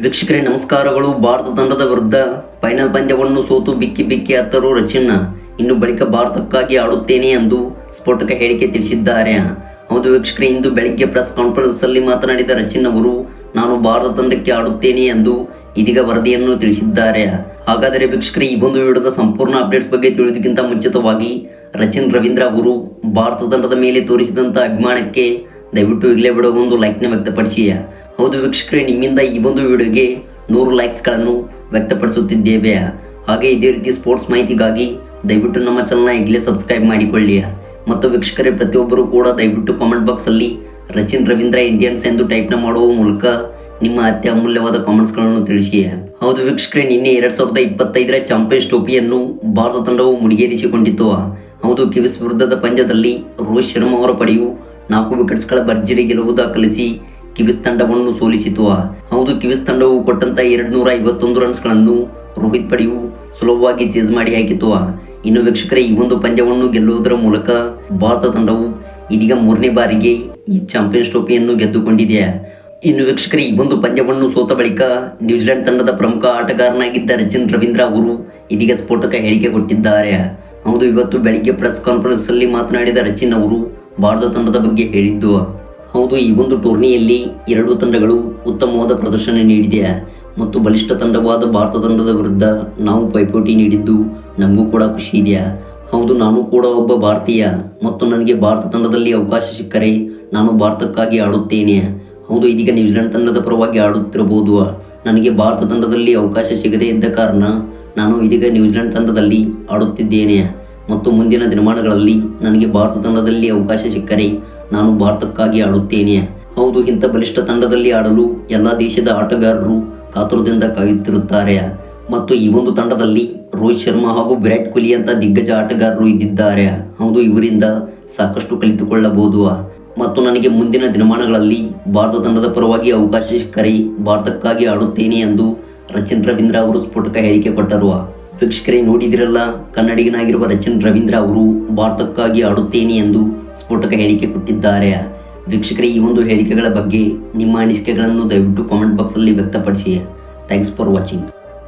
ವೀಕ್ಷಕರೇ, ನಮಸ್ಕಾರಗಳು. ಭಾರತ ತಂಡದ ವಿರುದ್ಧ ಫೈನಲ್ ಪಂದ್ಯವನ್ನು ಸೋತು ಬಿಕ್ಕಿ ಬಿಕ್ಕಿ ಹತ್ತರು ರಚಿನ್. ಇನ್ನು ಬಳಿಕ ಭಾರತಕ್ಕಾಗಿ ಆಡುತ್ತೇನೆ ಎಂದು ಸ್ಫೋಟಕ ಹೇಳಿಕೆ ತಿಳಿಸಿದ್ದಾರೆ. ಹೌದು ವೀಕ್ಷಕರೇ, ಇಂದು ಬೆಳಗ್ಗೆ ಪ್ರೆಸ್ ಕಾನ್ಫರೆನ್ಸ್ ಅಲ್ಲಿ ಮಾತನಾಡಿದ ರಚಿನ್ ಅವರು, ನಾನು ಭಾರತ ತಂಡಕ್ಕೆ ಆಡುತ್ತೇನೆ ಎಂದು ಇದೀಗ ವರದಿಯನ್ನು ತಿಳಿಸಿದ್ದಾರೆ. ಹಾಗಾದರೆ ವೀಕ್ಷಕರೇ, ಈ ಒಂದು ವಿಡಿಯೋದ ಸಂಪೂರ್ಣ ಅಪ್ಡೇಟ್ಸ್ ಬಗ್ಗೆ ತಿಳಿಯೋದಕ್ಕಿಂತ ಮುಂಚಿತವಾಗಿ ರಚಿನ್ ರವೀಂದ್ರ ಅವರು ಭಾರತ ತಂಡದ ಮೇಲೆ ತೋರಿಸಿದಂಥ ಅಭಿಮಾನಕ್ಕೆ ದಯವಿಟ್ಟು ಈಗಲೇ ಬಿಡುವ ಒಂದು ಲೈಕ್ನ ವ್ಯಕ್ತಪಡಿಸಿ. ಹೌದು ವೀಕ್ಷಕರೇ, ನಿಮ್ಮಿಂದ ಈ ಒಂದು ವಿಡಿಯೋಗೆ ನೂರು ಲೈಕ್ಸ್ಗಳನ್ನು ವ್ಯಕ್ತಪಡಿಸುತ್ತಿದ್ದೇವೆ. ಹಾಗೆ ಇದೇ ರೀತಿ ಸ್ಪೋರ್ಟ್ಸ್ ಮಾಹಿತಿಗಾಗಿ ದಯವಿಟ್ಟು ನಮ್ಮ ಚಾನಲ್ನ ಈಗಲೇ ಸಬ್ಸ್ಕ್ರೈಬ್ ಮಾಡಿಕೊಳ್ಳಿ. ಮತ್ತು ವೀಕ್ಷಕರೇ, ಪ್ರತಿಯೊಬ್ಬರೂ ಕೂಡ ದಯವಿಟ್ಟು ಕಾಮೆಂಟ್ ಬಾಕ್ಸಲ್ಲಿ ರಚಿನ್ ರವೀಂದ್ರ ಇಂಡಿಯನ್ಸ್ ಎಂದು ಟೈಪ್ನ ಮಾಡುವ ಮೂಲಕ ನಿಮ್ಮ ಅತ್ಯಮೂಲ್ಯವಾದ ಕಾಮೆಂಟ್ಸ್ಗಳನ್ನು ತಿಳಿಸಿ. ಹೌದು ವೀಕ್ಷಕರೇ, ನಿನ್ನೆ ಎರಡು ಸಾವಿರದ ಇಪ್ಪತ್ತೈದರ ಚಾಂಪಿಯನ್ಸ್ ಟ್ರೋಫಿಯನ್ನು ಭಾರತ ತಂಡವು ಮುಡಿಗೇರಿಸಿಕೊಂಡಿತ್ತು. ಹೌದು ಕಿವಿಸ್ ವಿರುದ್ಧದ ಪಂದ್ಯದಲ್ಲಿ ರೋಹಿತ್ ಶರ್ಮಾ ಅವರ ಪಡೆಯು ನಾಲ್ಕು ವಿಕೆಟ್ಸ್ಗಳ ಭರ್ಜರಿ ಗೆಲುವು ದಾಖಲಿಸಿ ಕಿವಿಸ್ ತಂಡವನ್ನು ಸೋಲಿಸಿತು. ಹೌದು ಕಿವಿಸ್ ತಂಡವು ಕೊಟ್ಟಂತ ಎರಡು ನೂರ ಐವತ್ತೊಂದು ರನ್ಸ್ಗಳನ್ನು ರೋಹಿತ್ ಪಡೆಯು ಸುಲಭವಾಗಿ ಚೇಸ್ ಮಾಡಿ ಹಾಕಿತು. ಇನ್ನು ವೀಕ್ಷಕರೇ, ಈ ಒಂದು ಪಂದ್ಯವನ್ನು ಗೆಲ್ಲುವುದರ ಮೂಲಕ ಭಾರತ ತಂಡವು ಇದೀಗ ಮೂರನೇ ಬಾರಿಗೆ ಈ ಚಾಂಪಿಯನ್ಸ್ ಟ್ರೋಫಿಯನ್ನು ಗೆದ್ದುಕೊಂಡಿದೆ. ಇನ್ನು ವೀಕ್ಷಕರೇ, ಈ ಒಂದು ಪಂದ್ಯವನ್ನು ಸೋತ ಬಳಿಕ ನ್ಯೂಜಿಲೆಂಡ್ ತಂಡದ ಪ್ರಮುಖ ಆಟಗಾರನಾಗಿದ್ದ ರಚಿನ್ ರವೀಂದ್ರ ಅವರು ಇದೀಗ ಸ್ಫೋಟಕ ಹೇಳಿಕೆ ಕೊಟ್ಟಿದ್ದಾರೆ. ಹೌದು, ಇವತ್ತು ಬೆಳಿಗ್ಗೆ ಪ್ರೆಸ್ ಕಾನ್ಫರೆನ್ಸ್ ಅಲ್ಲಿ ಮಾತನಾಡಿದ ರಚಿನ್ ಅವರು ಭಾರತ ತಂಡದ ಬಗ್ಗೆ ಹೇಳಿದ್ದು ಹೌದು, ಈ ಒಂದು ಟೂರ್ನಿಯಲ್ಲಿ ಎರಡು ತಂಡಗಳು ಉತ್ತಮವಾದ ಪ್ರದರ್ಶನ ನೀಡಿದೆ ಮತ್ತು ಬಲಿಷ್ಠ ತಂಡವಾದ ಭಾರತ ತಂಡದ ವಿರುದ್ಧ ನಾವು ಪೈಪೋಟಿ ನೀಡಿದ್ದು ನಮಗೂ ಕೂಡ ಖುಷಿ ಇದೆ. ಹೌದು, ನಾನು ಕೂಡ ಒಬ್ಬ ಭಾರತೀಯ ಮತ್ತು ನನಗೆ ಭಾರತ ತಂಡದಲ್ಲಿ ಅವಕಾಶ ಸಿಕ್ಕರೆ ನಾನು ಭಾರತಕ್ಕಾಗಿ ಆಡುತ್ತೇನೆ. ಹೌದು, ಇದೀಗ ನ್ಯೂಜಿಲೆಂಡ್ ತಂಡದ ಪರವಾಗಿ ಆಡುತ್ತಿರಬಹುದು. ನನಗೆ ಭಾರತ ತಂಡದಲ್ಲಿ ಅವಕಾಶ ಸಿಗದೇ ಇದ್ದ ಕಾರಣ ನಾನು ಇದೀಗ ನ್ಯೂಜಿಲೆಂಡ್ ತಂಡದಲ್ಲಿ ಆಡುತ್ತಿದ್ದೇನೆ ಮತ್ತು ಮುಂದಿನ ದಿನಮಾನಗಳಲ್ಲಿ ನನಗೆ ಭಾರತ ತಂಡದಲ್ಲಿ ಅವಕಾಶ ಸಿಕ್ಕರೆ ನಾನು ಭಾರತಕ್ಕಾಗಿ ಆಡುತ್ತೇನೆ. ಹೌದು, ಇಂಥ ಬಲಿಷ್ಠ ತಂಡದಲ್ಲಿ ಆಡಲು ಎಲ್ಲ ದೇಶದ ಆಟಗಾರರು ಕಾತುರದಿಂದ ಕಾಯುತ್ತಿರುತ್ತಾರೆ. ಮತ್ತು ಈ ಒಂದು ತಂಡದಲ್ಲಿ ರೋಹಿತ್ ಶರ್ಮಾ ಹಾಗೂ ವಿರಾಟ್ ಕೊಹ್ಲಿ ಅಂತ ದಿಗ್ಗಜ ಆಟಗಾರರು ಇದ್ದಿದ್ದಾರೆ. ಹೌದು, ಇವರಿಂದ ಸಾಕಷ್ಟು ಕಲಿತುಕೊಳ್ಳಬಹುದು. ಮತ್ತು ನನಗೆ ಮುಂದಿನ ದಿನಮಾನಗಳಲ್ಲಿ ಭಾರತ ತಂಡದ ಪರವಾಗಿ ಅವಕಾಶ ಸಿಕ್ಕರೆ ಭಾರತಕ್ಕಾಗಿ ಆಡುತ್ತೇನೆ ಎಂದು ರಚಿನ್ ರವೀಂದ್ರ ಅವರು ಸ್ಫೋಟಕ ಹೇಳಿಕೆ ಕೊಟ್ಟರು. ವೀಕ್ಷಕರೇ ನೋಡಿದಿರಲ್ಲ? ಕನ್ನಡಿಗನಾಗಿರುವ ರಚನ್ ರವೀಂದ್ರ ಅವರು ಭಾರತಕ್ಕಾಗಿ ಆಡುತ್ತೇನೆ ಎಂದು ಸ್ಫೋಟಕ ಹೇಳಿಕೆ ಕೊಟ್ಟಿದ್ದಾರೆ. ವೀಕ್ಷಕರೇ, ಈ ಒಂದು ಹೇಳಿಕೆಗಳ ಬಗ್ಗೆ ನಿಮ್ಮ ಅನಿಸಿಕೆಗಳನ್ನು ದಯವಿಟ್ಟು ಕಾಮೆಂಟ್ ಬಾಕ್ಸಲ್ಲಿ ವ್ಯಕ್ತಪಡಿಸಿ. Thanks for watching